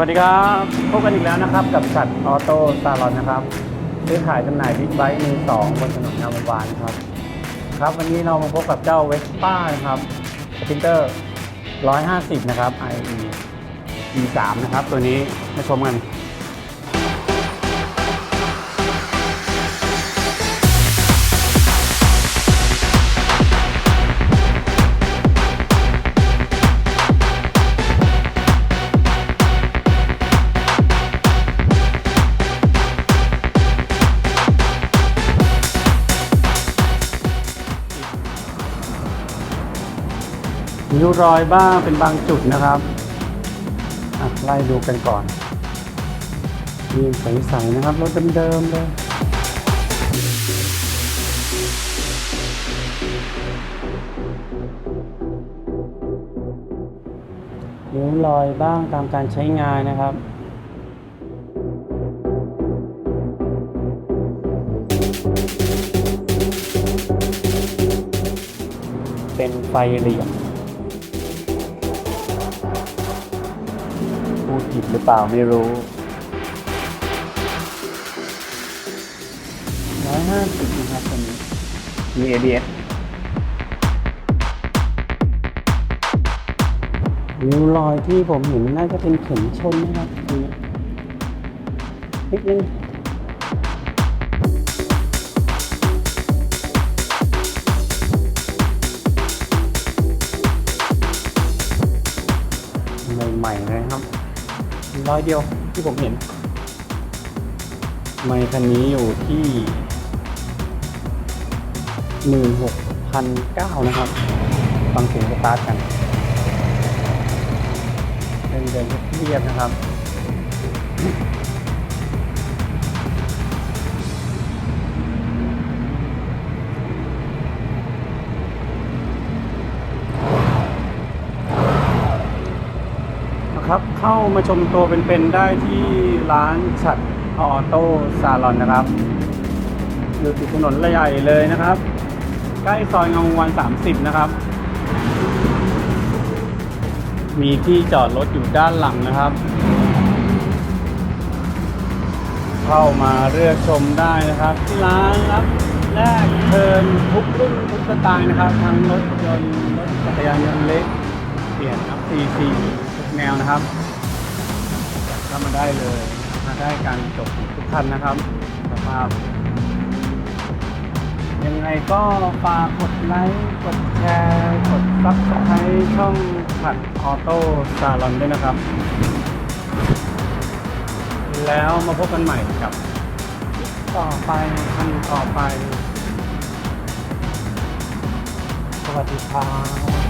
วัสดีครับพบกันอีกแล้วนะครับ กับสัตว์ออโต้ซาลอนนะครับซื้อขายจำหน่ายบิ๊กไบค์มือสองบนถนนงามวานครับ ครับ วันนี้เรามาพบกับเจ้าเวสป้านะครับสปินเตอร์150 นะครับ IE E3 นะครับ ตัวนี้มาชมกัน มีรอยบ้างเป็นบางจุดนะครับไล่ดูกันก่อนนี่ใสๆนะครับรถเดิมๆเลยนิ้วรอยบ้างตามการใช้งานนะครับเป็นไฟเหลี่ยม ผิดหรือเปล่าไม่รู้ร้อยห้าสิบนะครับตอนนี้มี ABS นิ้วรอยที่ผมเห็นน่าจะเป็นเข็มชนนะครับตรงนี้นิดนึง ร้อยเดียวที่ผมเห็น ไมค์คันนี้อยู่ที่หนึ่งหกพันเก้านะครับ ฟังเสียงสตาร์ทกันเดินเดินเรียบๆนะครับ ครับ เข้ามาชมตัวเป็นๆได้ที่ร้านฉัดออโต้ซาลอนนะครับอยู่ติดถนนระใหญ่เลยนะครับ ใกล้ซอยงามวงศ์วัน 30 นะครับ มีที่จอดรถอยู่ด้านหลังนะครับ เข้ามาเลือกชมได้นะครับ ที่ร้านรับแรกเทิร์นทุกรุ่นทุกสไตล์นะครับ ทั้งรถยนต์รถจักรยานยนต์เล็กเปลี่ยนครับ CC ทุก แนวนะครับเข้ามาได้เลยมาได้การจบทุกคันนะครับสภาพ ยังไงก็ฝากกดไลค์กดแชร์กดซับสไครต์ช่องผัดออโต้ซาลอนด้วยนะครับ แล้วมาพบกันใหม่กับต่อไปคันต่อไป สวัสดีครับ